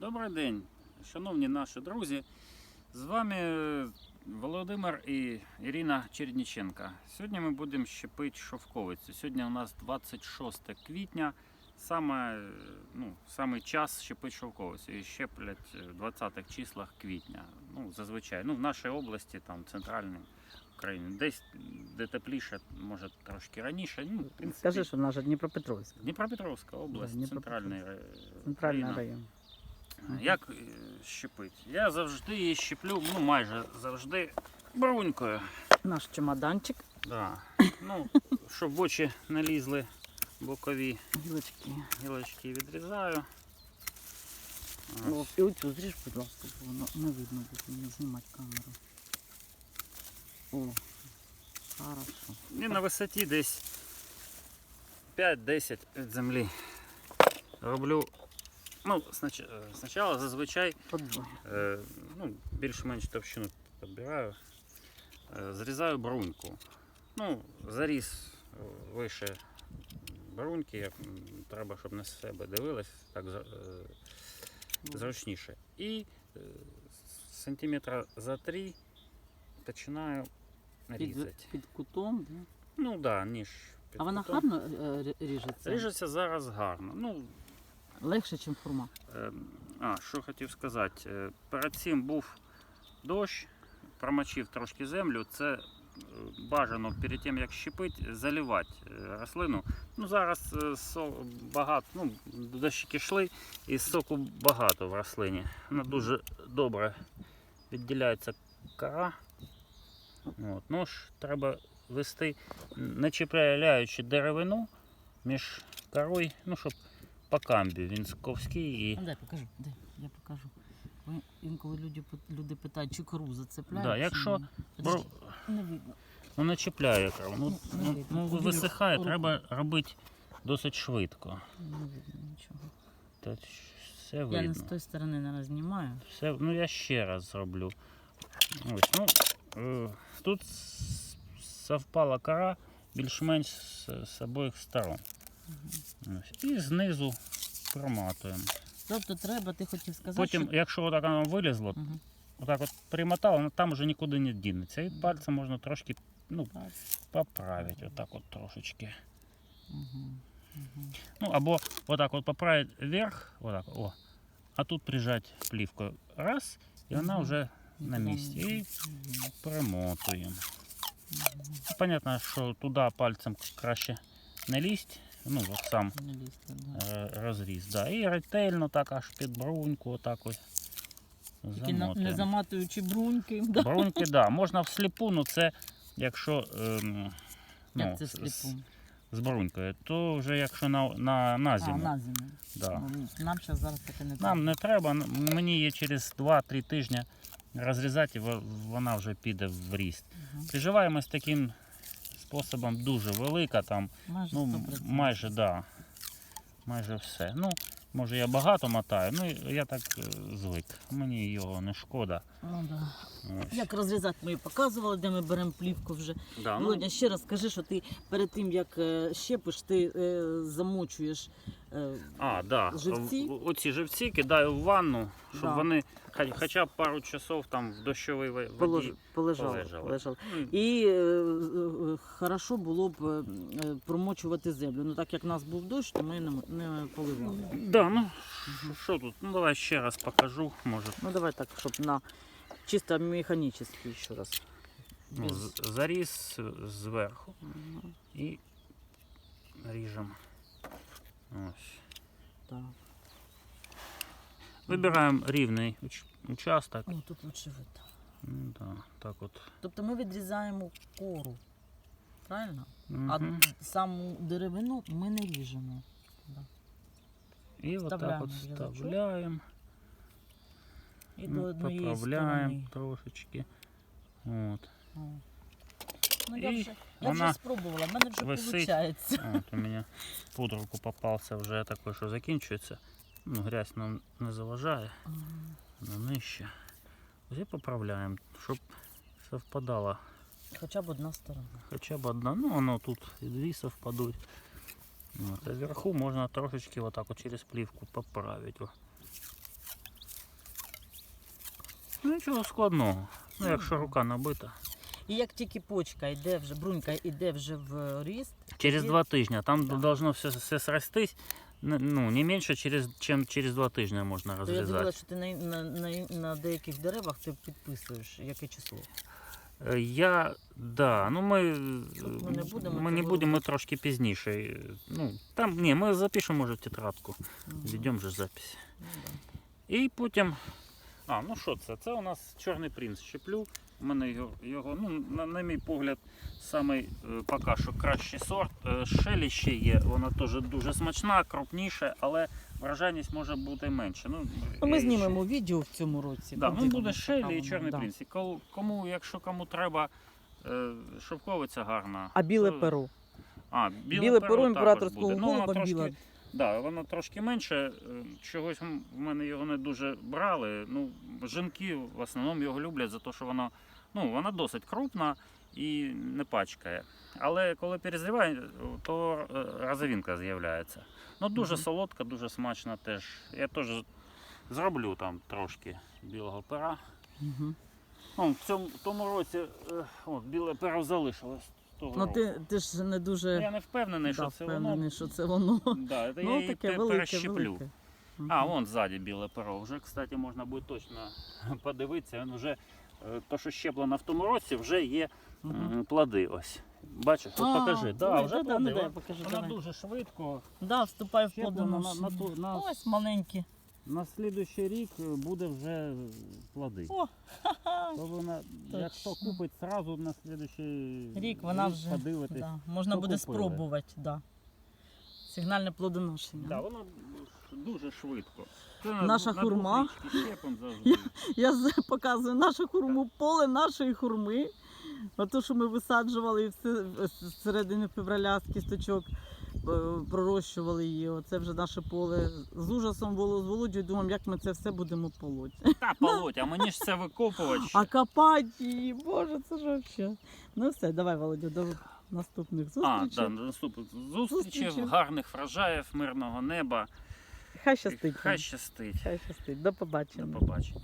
Добрий день, шановні наші друзі. З вами Володимир і Ірина Черніченка. Сьогодні ми будемо щепити шовковицю. Сьогодні у нас 26 квітня, саме, е, ну, саме час щепити шовковицю. І щеплять в 20-х числах квітня. Ну, зазвичай. Ну, в нашій області, там, центральній Україні. Десь де тепліше, може трошки раніше. Ну, в принципі, Скажи, що наша Дніпропетровська, Дніпропетровська область, Да, центральний центральний район. район. Як е, щепити? Я завжди її щеплю, ну майже завжди брунькою. Наш чемоданчик, Да. Ну, щоб в очі не лізли бокові гілочки. гілочки відрізаю. О, і оцю зріж, будь ласка, бо воно не видно буде мені знімати камеру. О, хорошо. І на висоті десь 5-10 від землі. Роблю. Ну, е, спочатку зазвичай. Е, ну, більш-менш товщину підбираю. Е, Зрізаю бруньку. Ну, заріз е, вище бруньки, як, треба, щоб на себе дивилась, так е, зручніше. І е, сантиметра за три починаю Під, різати. під кутом, да? Ну так, да, ніж. під А вона кутом. гарно е, ріжеться? Ріжеться зараз гарно. Ну, Легше, ніж хурма. Е, А, що хотів сказати. Е, Перед цим був дощ, промочив трошки землю. Це е, бажано перед тим, як щепить, заливати е, рослину. Ну, зараз багато, ну, дощики йшли і соку багато в рослині. Вона дуже добре відділяється кора. От. Ну ж, треба вести, не чіпляючи деревину між корою, ну, щоб по камбі. Він сковський і. Дай покажу, дай, я покажу. Бо інколи люди, люди питають, чи кору зацепляють. Да, якщо. Бро... Не видно. Ну не чіпляє кров. Ну, Ну, не ну, видно. ну, висихає, руку. треба робити досить швидко. Не видно нічого. Та все Я не з тої сторони не знімаю. Все, ну я ще раз зроблю. Ось, ну, е, тут совпала кора більш-менш з, з обох сторон. Ось. І знизу проматуємо. Тобто треба, ти хотів сказати, Потім, що... якщо отак воно вилізло, Мгм. отак от примотало, ну, там вже нікуди не дінеться. І пальцем можна трошки ну, поправити, отак от трошечки. Мгм. Мгм. Ну, або отак от поправить вверх, отак, о, а тут прижать плівкою. Раз, і вона Мгм. вже на Нікуди місці. не- І Мгм. перемотуємо. Мгм. Ну, Понятно, що туди пальцем краще не лізть, Ну, от сам е, розріз. Да. І ретельно так аж під бруньку, отак ось. Тільки не заматуючи бруньки. Да? Бруньки, да, можна всліпу, ну це якщо ем, ну, Як це з- з брунькою, то вже якщо на, на, на А, на зиму. Да. Ну, Нам зараз таке не треба. Нам не треба, мені є через 2-3 тижні розрізати, і вона вже піде в ріст. Мгм. Приживаємось таким способом дуже велика, там, Майже ну, майже, да, майже все. Ну, може я багато мотаю, ну я так е, звик. Мені його не шкода. Ну, да. Ось. Як розрізати ми показували, де ми беремо плівку вже. Да, ну, ще раз скажи, що ти перед тим як е, щепиш, ти е, замочуєш. Е, А, да. Живці? Оці живці кидаю в ванну, щоб Да. вони хоча б пару часов там в дощовій во- воді. полож- полежали. полежали. полежали. Ну, І е, е, хорошо було б е, е, промочувати землю. Ну так як в нас був дощ, то ми не, не поливали. Да, ну що тут? Ну давай ще раз покажу, може. Ну давай так, щоб на чисто механічно ще раз. Ну, заріз зверху і ріжемо. Ось. Так. Вибираємо рівний уч- участок. О, тут лучше видно. Ну, да, так от. Тобто ми відрізаємо кору. Правильно? Мгм. А саму деревину ми не ріжемо. Да. І отак вставляємо от язичок. вставляємо. І ну, до однієї поправляємо сторони. трошечки. От. О. Ну, я І вже, я вона вже спробувала, в мене вже висить. виходить. От у мене под руку попався вже такий, що закінчується. Ну, грязь нам не заважає, на нижче. Ось і поправляємо, щоб совпадало Хоча б одна сторона. хоча б одна. Ну, воно тут і дві совпадуть. От, а вверху можна трошечки отак от через плівку поправити. О. Ну нічого складного. Ну, якщо рука набита. І як тільки почка йде вже, брунька йде вже в ріст, Через два тижні. Там Да. должно все, все срастись. Ну, не менше, через, чим через два тижні можна то я розрізати. дивилася, що ти на, на, на, на деяких деревах ти підписуєш, яке число. Е, Я, да, ну ми, Тут ми не будемо ми не будемо, ми трошки пізніше. Е, Ну, там, ні, ми запишемо, може, в тетрадку. Мгм. Ведемо же запись. Ну, да. І потім. А, ну що це? Це у нас чорний принц щеплю. У мене його, його ну, на, на мій погляд, самий е, поки що кращий сорт. Шелі ще є, вона теж дуже смачна, крупніша, але вражайність може бути менше. Ну, Ну, Ми е, знімемо відео в цьому році. Да, ну буде Шелі і чорний да. принц. Кому, якщо кому треба е, шовковиця гарна. А біле то- перо. А, біле, Біле перо імператорського. Ну, трошки, біле. Да, воно трошки менше. Чогось в мене його не дуже брали. Ну, жінки в основному його люблять за те, що воно, ну, вона досить крупна і не пачкає. Але коли перезріває, то е, розовинка з'являється. Ну, дуже Мгм. солодка, дуже смачна теж. Я теж зроблю там трошки білого пера. Угу. О, в цьому в тому році е, от, біле перо залишилось. Того Ну року. ти, ти ж не дуже Я не впевнений, що це впевнений, воно. що це воно. Да, це я Ну її таке пе- велике, перещеплю. велике. А, вон ззаді біле перо. Вже, кстати, можна буде точно подивитися. Він вже то, що щеплено в тому році, вже є м, плоди. Ось. Бачиш, от покажи. Да, вже да, плоди. Вона- покажи, Вона давай. дуже швидко. Да, вступай в Щеплено на, на, ту- на, Ось маленькі. на слідуючий рік е, буде вже плоди. О. То вона, як хто купить зразу на слідуючий Рік вона вже подивитись. да, можна буде купили. спробувати. Да. Сигнальне плодоношення. Да, воно дуже швидко. Це Наша на хурма. щепом завжди. Я з- показую наше хурму, поле нашої хурми. Ото, що ми висаджували і все з середини февраля з кісточок е, пророщували її. Оце вже наше поле. З ужасом було з Володю, думаємо, як ми це все будемо полоть. Та полоть, а мені ж це викопувати. ще. А копати її, боже, це ж взагалі. Ну все, давай, Володю, до наступних А, зустрічей. да, наступних зустрічей, Зустрічей. гарних врожаїв, мирного неба. Хай щастить. Хай щастить. Хай щастить. До побачення. До побачення.